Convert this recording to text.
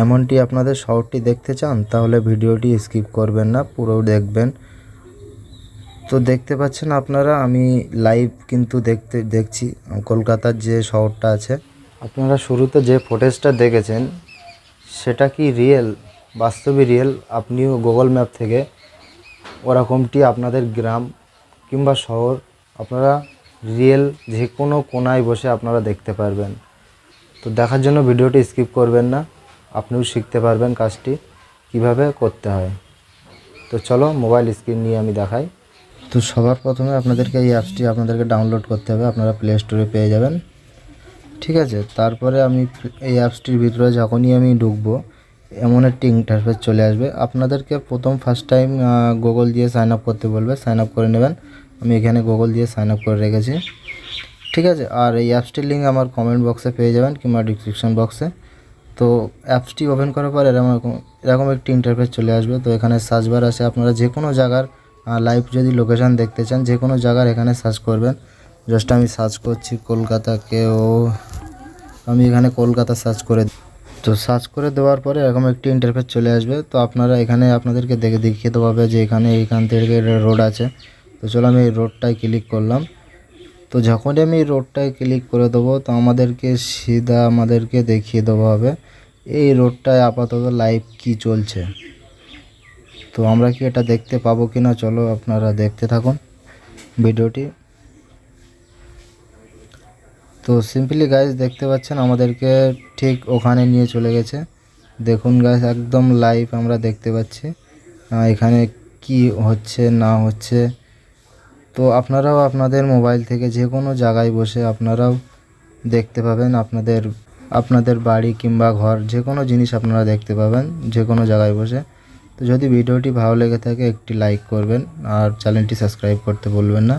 এমনটি আপনাদের শহরটি দেখতে চান, তাহলে ভিডিওটি স্কিপ করবেন না পুরো দেখবেন। তো দেখতে পাচ্ছেন আপনারা, আমি লাইভ কিন্তু দেখতে, দেখছি কলকাতার যে শহরটা আছে। আপনারা শুরুতে যে ফুটেজটা দেখেছেন, সেটা কি রিয়েল বাস্তবে রিয়েল আপনিও গুগল ম্যাপ থেকে ওরকমটি আপনাদের গ্রাম কিংবা শহর, আপনারা রিয়েল যে কোনো কোনায় বসে আপনারা দেখতে পারবেন। তো দেখার জন্য ভিডিওটি স্কিপ করবেন না। আপনিও শিখতে পারবেন কাজটি। কীভাবে করতে হয়? তো চলো মোবাইল স্ক্রিন নিয়ে আমি দেখাই। তো সবার প্রথমে আপনাদেরকে এই অ্যাপসটি আপনাদেরকে ডাউনলোড করতে হবে। আপনারা প্লে স্টোরে পেয়ে যাবেন। ঠিক আছে? তারপরে আমি এই অ্যাপসটির ভিতরে যখনই আমি ঢুকবো, এমন একটি ইন্টারফেস চলে আসবে। আপনাদেরকে প্রথম ফার্স্ট টাইম গুগল দিয়ে সাইন আপ করতে বলবে। সাইন আপ করে নেবেন। আমি এখানে গুগল দিয়ে সাইন আপ করে রেখেছি। ঠিক আছে? আর এই অ্যাপসটির লিঙ্ক আমার কমেন্ট বক্সে পেয়ে যাবেন কিংবা ডিসক্রিপশন বক্সে তো অ্যাপসটি ওপেন করার পর এরকম এরকম একটি ইন্টারফেস চলে আসবে। তো এখানে সার্চ বার আছে। আপনারা যে কোনো জায়গার লাইভ যদি লোকেশান দেখতে চান যে কোনো জায়গার এখানে সার্চ করবেন। জাস্ট আমি সার্চ করছি কলকাতাকেও আমি এখানে কলকাতা সার্চ করে তো সার্চ করে দেওয়ার পরে এরকম একটি ইন্টারফেস চলে আসবে। তো আপনারা এখানে আপনাদেরকে দেখে দেখিয়ে দেওয়া হবে যে এখানে এইখান থেকে রোড আছে। তো চলো আমি এই রোডটায় ক্লিক করলাম। তো যখনই আমি রোডটায় ক্লিক করে দেবো, তো আমাদেরকে সিধা আমাদেরকে দেখিয়ে দেওয়া হবে, এই রোডটায় আপাতত লাইভ কি চলছে। তো আমরা কি এটা দেখতে পাবো কি না চলো আপনারা দেখতে থাকুন ভিডিওটি। তো সিম্পলি গাইজ দেখতে পাচ্ছেন, আমাদেরকে ঠিক ওখানে নিয়ে চলে গেছে। দেখুন গাইজ একদম লাইভ আমরা দেখতে পাচ্ছি। এখানে কি হচ্ছে, না হচ্ছে। তো আপনারাও আপনাদের মোবাইল থেকে যে কোনো জায়গায় বসে আপনারাও দেখতে পাবেন আপনাদের আপনাদের বাড়ি কিংবা ঘর, যে কোনো জিনিস আপনারা দেখতে পাবেন যে কোনো জায়গায় বসে। তো যদি ভিডিওটি ভালো লেগে থাকে একটি লাইক করবেন আর চ্যানেলটি সাবস্ক্রাইব করতে বলবেন না।